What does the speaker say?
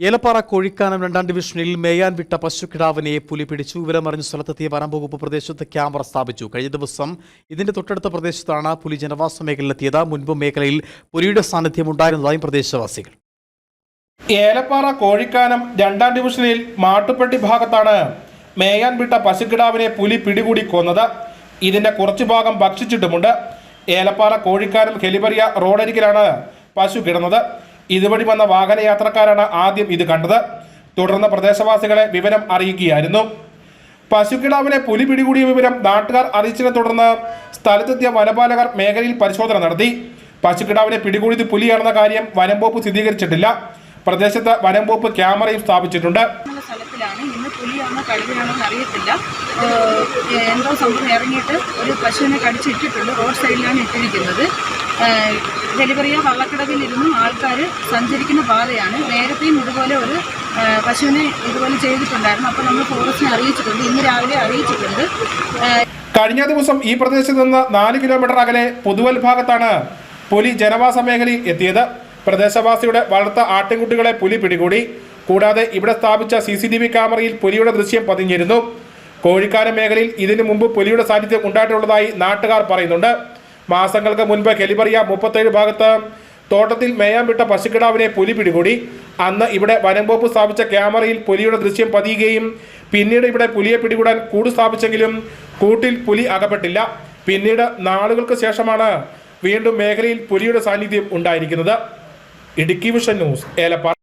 ഏലപ്പാറ കോഴിക്കാനം രണ്ടാം ഡിവിഷനിൽ മേയാൻ വിട്ട പശുക്കിടാവിനെ പുലി പിടിച്ചു. വിവരമറിഞ്ഞ സ്ഥലത്തെത്തിയ വനംവകുപ്പ് പ്രദേശത്ത് ക്യാമറ സ്ഥാപിച്ചു. കഴിഞ്ഞ ദിവസം ഇതിന്റെ തൊട്ടടുത്ത പ്രദേശത്താണ് പുലി ജനവാസ മേഖലയിലെത്തിയത്. മുൻപ് മേഖലയിൽ പുലിയുടെ സാന്നിധ്യം ഉണ്ടായിരുന്നതായും പ്രദേശവാസികൾ. ഏലപ്പാറ കോഴിക്കാനം രണ്ടാം ഡിവിഷനിൽ മാട്ടുപ്പെട്ടി ഭാഗത്താണ് മേയാൻ വിട്ട പശുക്കിടാവിനെ പുലി പിടികൂടി കൊന്നത്. ഇതിന്റെ കുറച്ചു ഭാഗം ഭക്ഷിച്ചിട്ടുമുണ്ട്. ഏലപ്പാറ കോഴിക്കാനം ഹെലിബറിയ റോഡരികിലാണ് പശു കിടന്നത്. ഇതുവഴി വന്ന വാഹനയാത്രക്കാരാണ് ആദ്യം ഇത് കണ്ടത്. തുടർന്ന് പ്രദേശവാസികളെ വിവരം അറിയിക്കുകയായിരുന്നു. പശുക്കിടാവിനെ പുലി പിടികൂടിയ വിവരം നാട്ടുകാർ അറിയിച്ചതിനെ തുടർന്ന് സ്ഥലത്തെത്തിയ വനപാലകർ മേഖലയിൽ പരിശോധന നടത്തി. പശുക്കിടാവിനെ പിടികൂടിയത് പുലിയാണെന്ന കാര്യം വനം വകുപ്പ് സ്ഥിരീകരിച്ചിട്ടില്ല. പ്രദേശത്ത് വനം വകുപ്പ് ക്യാമറയും സ്ഥാപിച്ചിട്ടുണ്ട്. പുലിയാണോ അറിയത്തില്ല എന്തോ സംഭവം ഇറങ്ങിയിട്ട് ഒരു പശുവിനെ കടിച്ചിട്ടിട്ടുണ്ട്. റോഡ് സൈഡിലാണ് ഇട്ടിരിക്കുന്നത്. ഡെലിവറിയ വള്ളക്കടവിലിരുന്ന് ആൾക്കാർ സഞ്ചരിക്കുന്ന പാതയാണ്. നേരത്തെയും ഇതുപോലെ ഒരു പശുവിനെ ഇതുപോലെ ചെയ്തിട്ടുണ്ടായിരുന്നു. അപ്പോൾ നമ്മൾ ഫോറസ്റ്റിനെ അറിയിച്ചിട്ടുണ്ട്. ഇന്ന് രാവിലെ അറിയിച്ചിട്ടുണ്ട്. കഴിഞ്ഞ ദിവസം ഈ പ്രദേശത്ത് നിന്ന് നാല് കിലോമീറ്റർ അകലെ പുതുവൽ ഭാഗത്താണ് പുലി ജനവാസ മേഖലയിൽ എത്തിയത്. പ്രദേശവാസിയുടെ വളർത്ത ആട്ടിൻകുട്ടികളെ പുലി പിടികൂടി. കൂടാതെ ഇവിടെ സ്ഥാപിച്ച സി സി ടി വി ക്യാമറയിൽ പുലിയുടെ ദൃശ്യം പതിഞ്ഞിരുന്നു. കോഴിക്കാല മേഖലയിൽ ഇതിനു മുമ്പ് പുലിയുടെ സാന്നിധ്യം ഉണ്ടായിട്ടുള്ളതായി നാട്ടുകാർ പറയുന്നുണ്ട്. മാസങ്ങൾക്ക് മുൻപ് കെലിബറിയ മുപ്പത്തേഴ് ഭാഗത്ത് തോട്ടത്തിൽ മേയാൻ വിട്ട പശുക്കിടാവിനെ പുലി പിടികൂടി. അന്ന് ഇവിടെ വനംവകുപ്പ് സ്ഥാപിച്ച ക്യാമറയിൽ പുലിയുടെ ദൃശ്യം പതിയുകയും പിന്നീട് ഇവിടെ പുലിയെ പിടികൂടാൻ കൂട് സ്ഥാപിച്ചെങ്കിലും കൂട്ടിൽ പുലി അകപ്പെട്ടില്ല. പിന്നീട് നാളുകൾക്ക് ശേഷമാണ് വീണ്ടും മേഖലയിൽ പുലിയുടെ സാന്നിധ്യം ഉണ്ടായിരിക്കുന്നത്. Idukki vision news Elappara.